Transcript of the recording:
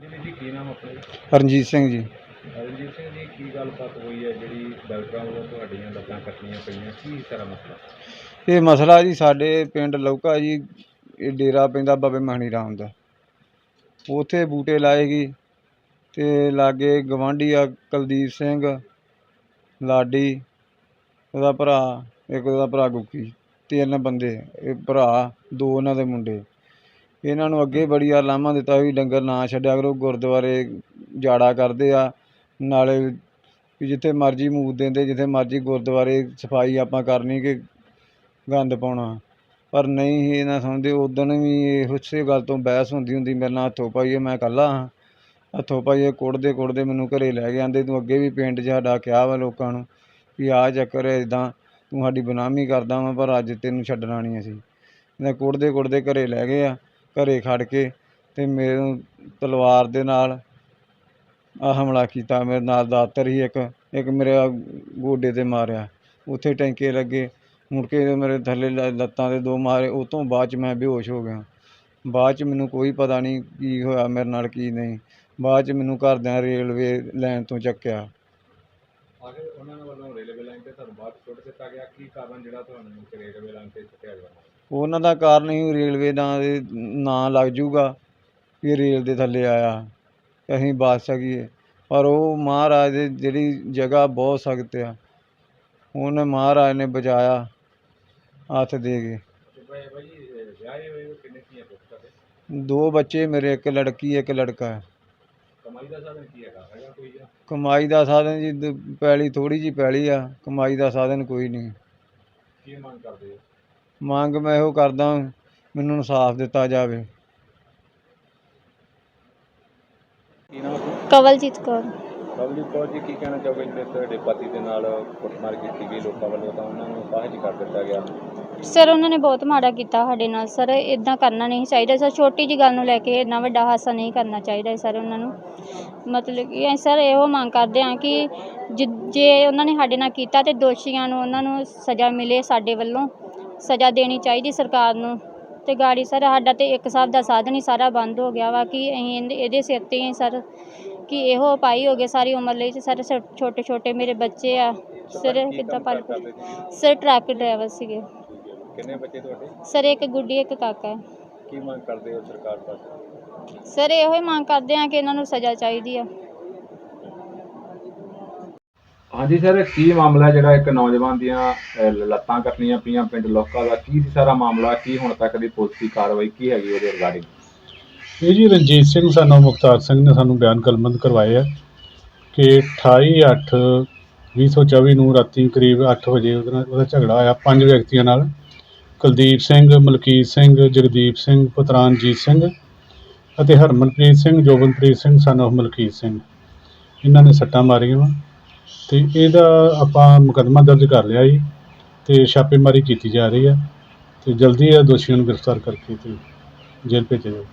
ਜੀ ਜੀ ਕੀ ਨਾਮ ਆਪਣਾ ਜੀ? ਰਣਜੀਤ ਸਿੰਘ ਜੀ। ਰਣਜੀਤ ਸਿੰਘ ਜੀ ਕੀ ਗੱਲਬਾਤ ਹੋਈ ਹੈ? ਜਿਹੜੀ ਡਾਕਟਰਾਂ ਵੱਲੋਂ ਤੁਹਾਡੀਆਂ ਲੱਤਾਂ ਕੱਟਣੀਆਂ ਪਈਆਂ ਕੀ ਸਾਰਾ ਮਸਲਾ? ਇਹ ਮਸਲਾ ਜੀ ਸਾਡੇ ਪਿੰਡ ਲੌਕਾ ਜੀ ਇਹ ਡੇਰਾ ਪੈਂਦਾ ਬਾਬੇ ਮਹਾਣੀ ਰਾਮ ਦਾ। ਉਥੇ ਬੂਟੇ ਲਾਏਗੀ ਤੇ ਲਾਗੇ ਗਵਾਂਢੀ ਆ ਕੁਲਦੀਪ ਸਿੰਘ ਲਾਡੀ ਉਹਦਾ ਭਰਾ ਇੱਕ ਉਹਦਾ ਭਰਾ ਗੁੱਕੀ। ਤਿੰਨ ਬੰਦੇ, ਇਹ ਭਰਾ, ਦੋ ਉਹਨਾਂ ਦੇ ਮੁੰਡੇ। ਇਹਨਾਂ ਨੂੰ ਅੱਗੇ ਬੜੀ ਆ ਲਾਮਾ ਦਿੱਤਾ ਵੀ ਡੰਗਰ ਨਾ ਛੱਡਿਆ ਕਰੋ, ਗੁਰਦੁਆਰੇ ਜਾੜਾ ਕਰਦੇ ਆ, ਨਾਲੇ ਵੀ ਜਿੱਥੇ ਮਰਜ਼ੀ ਮੂਤ ਦਿੰਦੇ, ਜਿੱਥੇ ਮਰਜ਼ੀ ਗੁਰਦੁਆਰੇ ਸਫ਼ਾਈ ਆਪਾਂ ਕਰਨੀ ਕਿ ਗੰਦ ਪਾਉਣਾ। ਪਰ ਨਹੀਂ ਇਹ ਨਾ ਸਮਝਦੇ ਉਦਣ ਵੀ ਇਹ ਉਸੇ ਗੱਲ ਤੋਂ ਬਹਿਸ ਹੁੰਦੀ ਹੁੰਦੀ, ਮੇਰੇ ਨਾਲ ਹੱਥੋਂ ਪਾਈਏ, ਮੈਂ ਇਕੱਲਾ ਹਾਂ। ਹੱਥੋਂ ਪਾਈਏ, ਕੁੱਟਦੇ ਕੁੜਦੇ ਮੈਨੂੰ ਘਰੇ ਲੈ ਕੇ ਆਂਦੇ ਤੂੰ ਅੱਗੇ ਵੀ ਪਿੰਡ 'ਚ ਸਾਡਾ ਕਿਹਾ ਵਾ ਲੋਕਾਂ ਨੂੰ ਵੀ ਆਹ ਚੱਕਰ ਹੈ ਇਦਾਂ ਤੂੰ ਸਾਡੀ ਬਦਨਾਮੀ ਕਰਦਾ ਵਾਂ, ਪਰ ਅੱਜ ਤੈਨੂੰ ਛੱਡਣਾ ਨਹੀਂ ਅਸੀਂ। ਇਹਨਾਂ ਕੁੱਟਦੇ ਕੁੱਟਦੇ ਘਰੇ ਲੈ ਗਏ ਆ, ਘਰੇ ਖੜ ਕੇ ਅਤੇ ਮੇਰੇ ਤਲਵਾਰ ਦੇ ਨਾਲ ਆ ਹਮਲਾ ਕੀਤਾ। ਮੇਰੇ ਨਾਲ ਦਾਤਰ ਹੀ ਇੱਕ ਇੱਕ ਮੇਰੇ ਗੋਡੇ ਤੇ ਮਾਰਿਆ। ਉੱਥੇ ਟੈਂਕੇ ਲੱਗੇ। ਮੁੜ ਕੇ ਮੇਰੇ ਥੱਲੇ ਲੱਤਾਂ ਦੇ ਦੋ ਮਾਰੇ। ਉਹ ਤੋਂ ਬਾਅਦ ਚ ਮੈਂ ਬੇਹੋਸ਼ ਹੋ ਗਿਆ। ਬਾਅਦ ਚ ਮੈਨੂੰ ਕੋਈ ਪਤਾ ਨਹੀਂ ਕੀ ਹੋਇਆ, ਮੇਰੇ ਨਾਲ ਕੀ ਨਹੀਂ। ਬਾਅਦ ਚ ਮੈਨੂੰ ਘਰਦਿਆਂ ਰੇਲਵੇ ਲਾਈਨ ਤੋਂ ਚੱਕਿਆ। ਆਖਿਰ ਉਹਨਾਂ ਦੇ ਵੱਲੋਂ ਰੇਲਵੇ ਲਾਈਨ ਤੇ ਤੁਹਾਨੂੰ ਬਾਅਦ ਸੁੱਟ ਦਿੱਤਾ ਗਿਆ। ਕੀ ਕਾਰਨ ਜਿਹੜਾ ਤੁਹਾਨੂੰ ਰੇਲਵੇ ਲਾਈਨ ਤੇ ਸੁੱਟਿਆ ਗਿਆ? ਉਹਨਾਂ ਦਾ ਕਾਰਨ ਹੀ ਰੇਲਵੇ ਦਾ ਦੇ ਨਾਂ ਲੱਗ ਜੂਗਾ ਵੀ ਰੇਲ ਦੇ ਥੱਲੇ ਆਇਆ। ਅਸੀਂ ਬਚ ਸਕੀਏ। ਪਰ ਉਹ ਮਹਾਰਾਜ ਦੀ ਜਿਹੜੀ ਜਗ੍ਹਾ ਬਹੁਤ ਸਖਤ ਆ। ਉਹਨੇ ਮਹਾਰਾਜ ਨੇ ਬਚਾਇਆ ਹੱਥ ਦੇ ਕੇ। ਤੇ ਭਾਈ ਭਾਈ ਜੀ, ਇਹ ਵਿਆਹੇ ਹੋਏ ਹੋ, ਕਿੰਨੇ ਧੀਆਂ ਪੁੱਤ ਤੁਹਾਡੇ? ਦੋ ਬੱਚੇ ਮੇਰੇ ਇੱਕ ਲੜਕੀ ਇੱਕ ਲੜਕਾ। ਹੈ ਕਮਾਈ ਦਾ ਸਾਧਨ ਕੀ ਹੈਗਾ? ਹੈਗਾ ਕੋਈ ਜਾਂ? ਕਮਾਈ ਦਾ ਸਾਧਨ ਜੀ ਦ- ਪੈਲੀ ਥੋੜੀ ਜੀ ਪੈਲੀ ਆ ਕਮਾਈ ਦਾ ਸਾਧਨ ਕੋਈ ਨਹੀਂ। ਕੀ ਮੰਗ ਕਰਦੇ ਹੋ? ਮੰਗ ਮੈਂ ਇਹੋ ਕਰਦਾ ਮੈਨੂੰ ਇਨਸਾਫ ਦਿੱਤਾ ਜਾਵੇ। ਕੀ ਨਾਮ ਆਪਣਾ ਕਵਲਜੀਤ ਕੌਰ। ਬਬਲੀ ਕੌਰ ਜੀ, ਕੀ ਕਹਿਣਾ ਚਾਹੋਗੇ ਜਿਹੜੇ ਤੁਹਾਡੇ ਪਤੀ ਦੇ ਨਾਲ ਕੁੱਟਮਾਰ ਕੀਤੀ ਗਈ ਲੋਕਾਂ ਵੱਲੋਂ? ਤਾਂ ਉਹਨਾਂ ਨੂੰ ਬਾਹਰ ਕਰ ਦਿੱਤਾ ਗਿਆ। ਸਰ, ਉਹਨਾਂ ਨੇ ਬਹੁਤ ਮਾੜਾ ਕੀਤਾ ਸਾਡੇ ਨਾਲ। ਸਰ ਇਦਾਂ ਕਰਨਾ ਨਹੀਂ ਚਾਹੀਦਾ। ਸਰ, ਛੋਟੀ ਜੀ ਗੱਲ ਨੂੰ ਲੈ ਕੇ ਇੰਨਾ ਵੱਡਾ ਹਾਸਾ ਨਹੀਂ ਕਰਨਾ ਚਾਹੀਦਾ ਸਰ ਉਹਨਾਂ ਨੂੰ। ਮਤਲਬ ਕਿ ਅਸੀਂ ਸਰ, ਇਹੋ ਮੰਗ ਕਰਦੇ ਹਾਂ ਕਿ ਜਿ- ਜੇ ਉਹਨਾਂ ਨੇ ਸਾਡੇ ਨਾਲ ਕੀਤਾ ਤੇ ਦੋਸ਼ੀਆਂ ਨੂੰ ਉਹਨਾਂ ਨੂੰ ਸਜ਼ਾ ਮਿਲੇ ਸਾਡੇ ਵੱਲੋਂ। ਸਜ਼ਾ ਦੇਣੀ ਚਾਹੀਦੀ ਸਰਕਾਰ ਨੂੰ। ਤੇ ਗਾੜੀ ਸਰ, ਸਾਡਾ ਤੇ ਇੱਕ ਹਿਸਾਬ ਦਾ ਸਾਧਨ ਹੀ ਸਾਰਾ ਬੰਦ ਹੋ ਗਿਆ ਵਾ ਕਿ ਅਸੀਂ ਇਹਦੇ- ਇਹਦੇ ਸਿਰ ਤੇ ਹੀ ਸਰ ਕਿ ਇਹੋ ਪਾਈ ਹੋ ਗਏ ਸਾਰੀ ਉਮਰ ਲਈ ਤੇ ਸਰ ਛੋਟੇ ਛੋਟੇ ਮੇਰੇ ਬੱਚੇ ਆ। ਸਰ ਕਿੱਦਾਂ ਪਾਲ? ਸਰ ਟਰੱਕ ਡਰਾਈਵਰ ਸੀਗੇ। ਕਿੰਨੇ ਬੱਚੇ ਤੁਹਾਡੇ? ਸਰ ਇੱਕ ਗੁੱਡੀ ਇੱਕ ਕਾਕਾ। ਹੈ ਕੀ ਮੰਗ ਕਰਦੇ ਹੋ ਸਰਕਾਰ ਪਾਸੋਂ ਸਰ ਇਹੋ ਹੀ ਮੰਗ ਕਰਦੇ ਆ ਕਿ ਇਹਨਾਂ ਨੂੰ ਸਜ਼ਾ ਚਾਹੀਦੀ ਆ। ਹਾਂਜੀ ਸਰ ਕੀ ਮਾਮਲਾ ਜਿਹੜਾ ਇੱਕ ਨੌਜਵਾਨ ਦੀਆਂ ਲੱਤਾਂ ਕੱਟਣੀਆਂ ਪਈਆਂ ਪਿੰਡ ਲੋਕਾ ਦਾ? ਕੀ ਸੀ ਸਾਰਾ ਮਾਮਲਾ? ਕੀ ਹੁਣ ਤੱਕ ਦੀ ਪੁਲਿਸ ਦੀ ਕਾਰਵਾਈ ਕੀ ਹੈਗੀ ਉਹਦੇ ਰਿਗਾਰਡਿੰਗ? ਇਹ ਜੀ ਰਣਜੀਤ ਸਿੰਘ ਸਾਨੂੰ, ਮੁਖਤਾਰ ਸਿੰਘ ਨੇ ਸਾਨੂੰ ਬਿਆਨ ਕਲਮੰਦ ਕਰਵਾਏ ਆ ਕਿ 28 8 2024 ਨੂੰ ਰਾਤੀ ਕਰੀਬ 8 ਵਜੇ ਉਹਦੇ ਨਾਲ ਉਹਦਾ ਝਗੜਾ ਆਇਆ ਪੰਜ ਵਿਅਕਤੀਆਂ ਨਾਲ। ਕੁਲਦੀਪ ਸਿੰਘ, ਮਲਕੀਤ ਸਿੰਘ, ਜਗਦੀਪ ਸਿੰਘ, ਪੁਤਰਾਨਜੀਤ ਸਿੰਘ ਅਤੇ ਹਰਮਨਪ੍ਰੀਤ ਸਿੰਘ, ਜੋਬਨਪ੍ਰੀਤ ਸਿੰਘ ਸਾਨੂੰ ਮਲਕੀਤ ਸਿੰਘ। ਇਹਨਾਂ ਨੇ ਸੱਟਾਂ ਮਾਰੀਆਂ ਵਾ ਤੇ ਇਹਦਾ ਆਪਾਂ ਮੁਕੱਦਮਾ ਦਰਜ ਕਰ ਲਿਆ ਜੀ ਤੇ ਛਾਪੇਮਾਰੀ ਕੀਤੀ ਜਾ ਰਹੀ ਆ ਤੇ ਜਲਦੀ ਇਹ ਦੋਸ਼ੀਆਂ ਨੂੰ ਗ੍ਰਿਫਤਾਰ ਕਰਕੇ ਤੇ ਜੇਲ੍ਹ ਭੇਜਿਆ ਜਾਊ